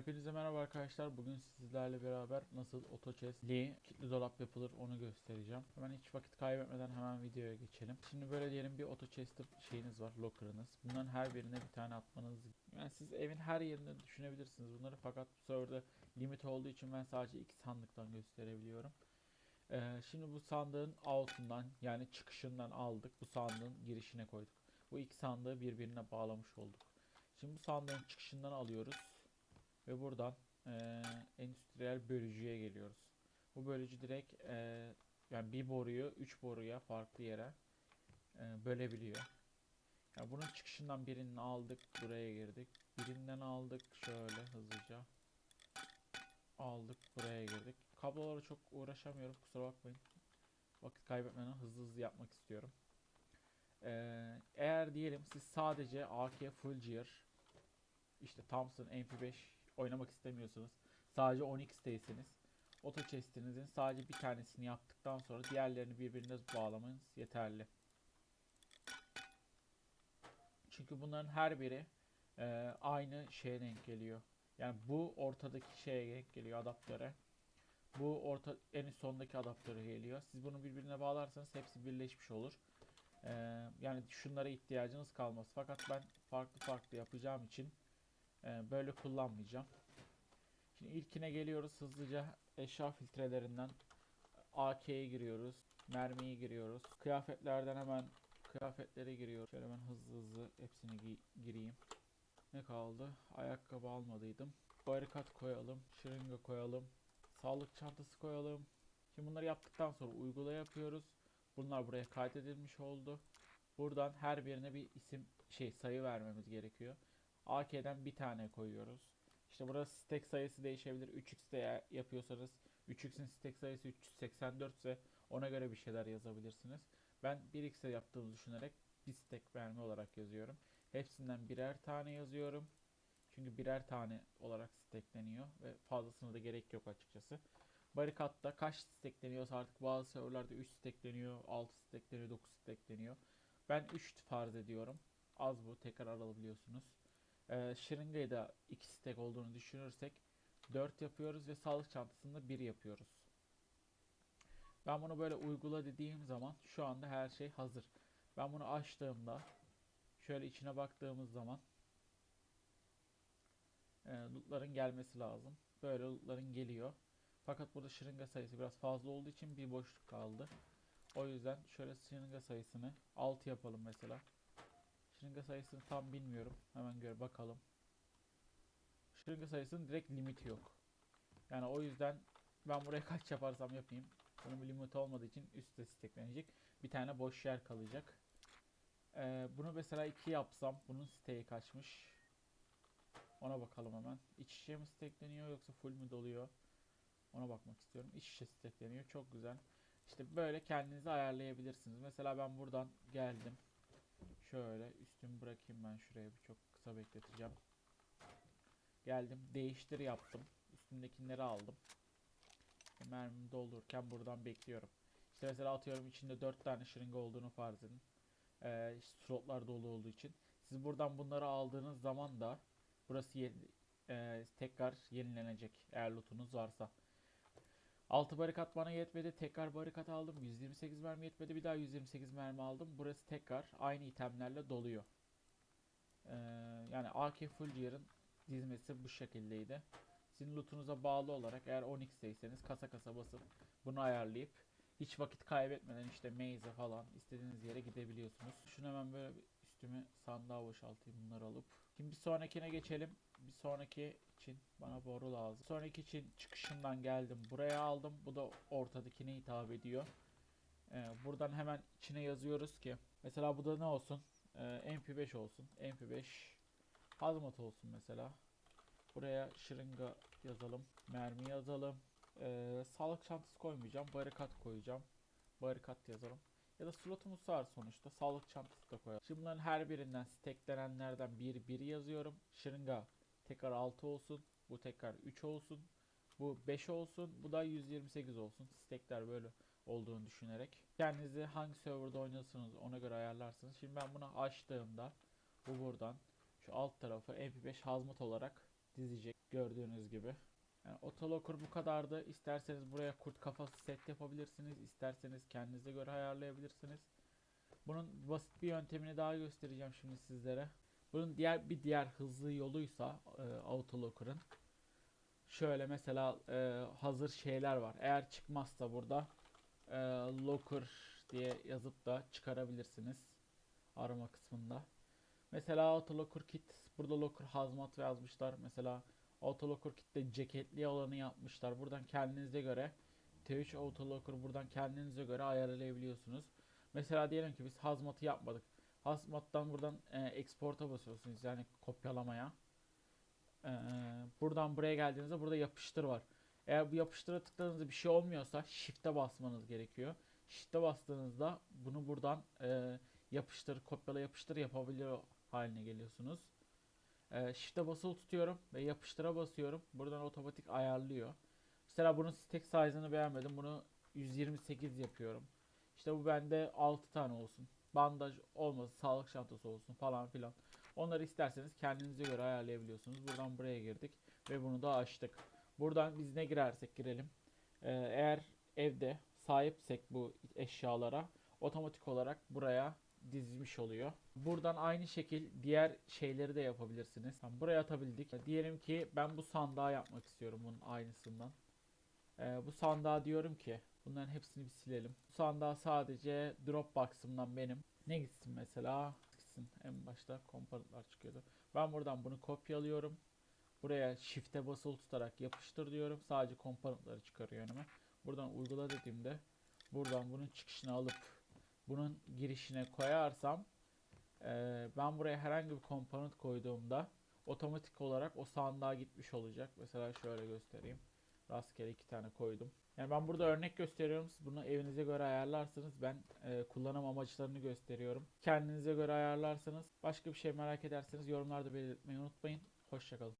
Hepinize merhaba arkadaşlar. Bugün sizlerle beraber nasıl AutoChess'li kilitli dolap yapılır onu göstereceğim. Hemen hiç vakit kaybetmeden hemen videoya geçelim. Şimdi böyle diyelim bir AutoChess'te şeyiniz var, locker'ınız. Bunların her birine bir tane atmanız. Yani siz evin her yerinde düşünebilirsiniz bunları fakat bu serverda limit olduğu için ben sadece iki sandıktan gösterebiliyorum. Ee, şimdi bu sandığın altından yani çıkışından aldık. Bu sandığın girişine koyduk. Bu iki sandığı birbirine bağlamış olduk. Şimdi bu sandığın çıkışından alıyoruz. Ve buradan eee, endüstriyel bölücüye geliyoruz. Bu bölücü direkt eee, yani bir boruyu üç boruya farklı yere eee, bölebiliyor. Yani bunun çıkışından birini aldık buraya girdik. Birinden aldık şöyle hızlıca. Aldık buraya girdik. Kablolara çok uğraşamıyorum kusura bakmayın. Vakit kaybetmeden hızlı hızlı yapmak istiyorum. Eee, eğer diyelim siz sadece AK Full Gear işte Thompson MP5 oynamak istemiyorsunuz. Sadece 10x'teyseniz Auto chest'inizin sadece bir tanesini yaptıktan sonra diğerlerini birbirine bağlamanız yeterli. Çünkü bunların her biri e, aynı şeye denk geliyor. Yani bu ortadaki şeye denk geliyor adaptöre. Bu orta en sondaki adaptöre geliyor. Siz bunu birbirine bağlarsanız hepsi birleşmiş olur. E, yani şunlara ihtiyacınız kalmaz. Fakat ben farklı farklı yapacağım için ee, böyle kullanmayacağım. Şimdi ilkine geliyoruz hızlıca eşya filtrelerinden AK'ye giriyoruz. Mermiyi giriyoruz. Kıyafetlerden hemen kıyafetlere giriyoruz. Şöyle ben hızlı hızlı hepsini gi- gireyim. Ne kaldı? Ayakkabı almadıydım. Barikat koyalım. Şırınga koyalım. Sağlık çantası koyalım. Şimdi bunları yaptıktan sonra uygula yapıyoruz. Bunlar buraya kaydedilmiş oldu. Buradan her birine bir isim şey sayı vermemiz gerekiyor. AK'den bir tane koyuyoruz. İşte burası stack sayısı değişebilir. 3x'te ya- yapıyorsanız 3x'in stack sayısı 384 ise ona göre bir şeyler yazabilirsiniz. Ben 1x'e yaptığımı düşünerek bir stack verme olarak yazıyorum. Hepsinden birer tane yazıyorum. Çünkü birer tane olarak stackleniyor ve fazlasına da gerek yok açıkçası. Barikatta kaç stackleniyorsa artık bazı serverlerde 3 stackleniyor, 6 stackleniyor, 9 stackleniyor. Ben 3 farz ediyorum. Az bu tekrar alabiliyorsunuz. Ee, şırıngayı da 2 stack olduğunu düşünürsek 4 yapıyoruz ve sağlık çantasında 1 yapıyoruz. Ben bunu böyle uygula dediğim zaman şu anda her şey hazır. Ben bunu açtığımda şöyle içine baktığımız zaman e, lootların gelmesi lazım. Böyle lootların geliyor. Fakat burada şırınga sayısı biraz fazla olduğu için bir boşluk kaldı. O yüzden şöyle şırınga sayısını 6 yapalım mesela. Şırınga sayısını tam bilmiyorum. Hemen gör bakalım. Şırınga sayısının direkt limiti yok. Yani o yüzden ben buraya kaç yaparsam yapayım. Bunun bir limiti olmadığı için üstte steklenecek. Bir tane boş yer kalacak. Ee, bunu mesela 2 yapsam bunun steği kaçmış. Ona bakalım hemen. İç şişe mi stekleniyor yoksa full mü doluyor? Ona bakmak istiyorum. İç şişe stekleniyor. Çok güzel. İşte böyle kendinizi ayarlayabilirsiniz. Mesela ben buradan geldim. Şöyle üstümü bırakayım ben şuraya bir çok kısa bekleteceğim. Geldim değiştir yaptım. Üstündekileri aldım. Mermimi doldururken buradan bekliyorum. İşte mesela atıyorum içinde 4 tane şırınga olduğunu farz edin. Ee, işte slotlar dolu olduğu için. Siz buradan bunları aldığınız zaman da burası ye- e, tekrar yenilenecek eğer lootunuz varsa. 6 barikat bana yetmedi. Tekrar barikat aldım. 128 mermi yetmedi. Bir daha 128 mermi aldım. Burası tekrar aynı itemlerle doluyor. Ee, yani AK Full Gear'ın dizmesi bu şekildeydi. Sizin lootunuza bağlı olarak eğer 10x'teyseniz kasa kasa basıp bunu ayarlayıp hiç vakit kaybetmeden işte maze falan istediğiniz yere gidebiliyorsunuz. Şunu hemen böyle üstümü sandığa boşaltayım bunları alıp. Şimdi bir sonrakine geçelim. Bir sonraki için bana boru lazım. Sonraki için çıkışından geldim. Buraya aldım. Bu da ortadakine hitap ediyor. Ee, buradan hemen içine yazıyoruz ki. Mesela bu da ne olsun? Ee, MP5 olsun. MP5 hazmat olsun mesela. Buraya şırınga yazalım. Mermi yazalım. Ee, sağlık çantası koymayacağım. Barikat koyacağım. Barikat yazalım. Ya da slotumuz var sonuçta. Sağlık çantası da koyalım. Şimdi bunların her birinden stacklenenlerden bir biri yazıyorum. Şırınga tekrar 6 olsun. Bu tekrar 3 olsun. Bu 5 olsun. Bu da 128 olsun. Stackler böyle olduğunu düşünerek. Kendinizi hangi serverda oynuyorsunuz ona göre ayarlarsınız. Şimdi ben bunu açtığımda bu buradan şu alt tarafı MP5 hazmat olarak dizecek. Gördüğünüz gibi. Yani otolocker bu kadardı. İsterseniz buraya kurt kafası set yapabilirsiniz. İsterseniz kendinize göre ayarlayabilirsiniz. Bunun basit bir yöntemini daha göstereceğim şimdi sizlere. Bunun diğer bir diğer hızlı yoluysa e, autolocker'ın şöyle mesela e, hazır şeyler var. Eğer çıkmazsa burada e, locker diye yazıp da çıkarabilirsiniz arama kısmında. Mesela autolocker kit burada locker hazmat yazmışlar. Mesela autolocker kitte ceketli olanı yapmışlar. Buradan kendinize göre T3 autolocker buradan kendinize göre ayarlayabiliyorsunuz. Mesela diyelim ki biz hazmatı yapmadık. Hazmattan buradan e, export'a basıyorsunuz yani kopyalamaya. Ee, buradan buraya geldiğinizde burada yapıştır var. Eğer bu yapıştıra tıkladığınızda bir şey olmuyorsa shift'e basmanız gerekiyor. Shift'e bastığınızda bunu buradan e, yapıştır, kopyala yapıştır yapabiliyor haline geliyorsunuz. E, shift'e basılı tutuyorum ve yapıştıra basıyorum. Buradan otomatik ayarlıyor. Mesela bunun stack size'ını beğenmedim. Bunu 128 yapıyorum. İşte bu bende 6 tane olsun. Bandaj olmasın, sağlık çantası olsun falan filan. Onları isterseniz kendinize göre ayarlayabiliyorsunuz. Buradan buraya girdik ve bunu da açtık. Buradan biz ne girersek girelim. Ee, eğer evde sahipsek bu eşyalara otomatik olarak buraya dizmiş oluyor. Buradan aynı şekil diğer şeyleri de yapabilirsiniz. Buraya atabildik. Diyelim ki ben bu sandığa yapmak istiyorum bunun aynısından. Ee, bu sandığa diyorum ki bunların hepsini bir silelim. Bu sandığa sadece Dropbox'ımdan benim ne gitsin mesela? Gitsin en başta komponentler çıkıyordu. Ben buradan bunu kopyalıyorum. Buraya shift'e basılı tutarak yapıştır diyorum. Sadece komponentleri çıkarıyor önüme. Buradan uygula dediğimde buradan bunun çıkışını alıp bunun girişine koyarsam eee, ben buraya herhangi bir komponent koyduğumda otomatik olarak o sandığa gitmiş olacak. Mesela şöyle göstereyim. Rastgele iki tane koydum. Yani ben burada örnek gösteriyorum. Siz bunu evinize göre ayarlarsınız. Ben e, kullanım amaçlarını gösteriyorum. Kendinize göre ayarlarsanız başka bir şey merak ederseniz yorumlarda belirtmeyi unutmayın. Hoşçakalın.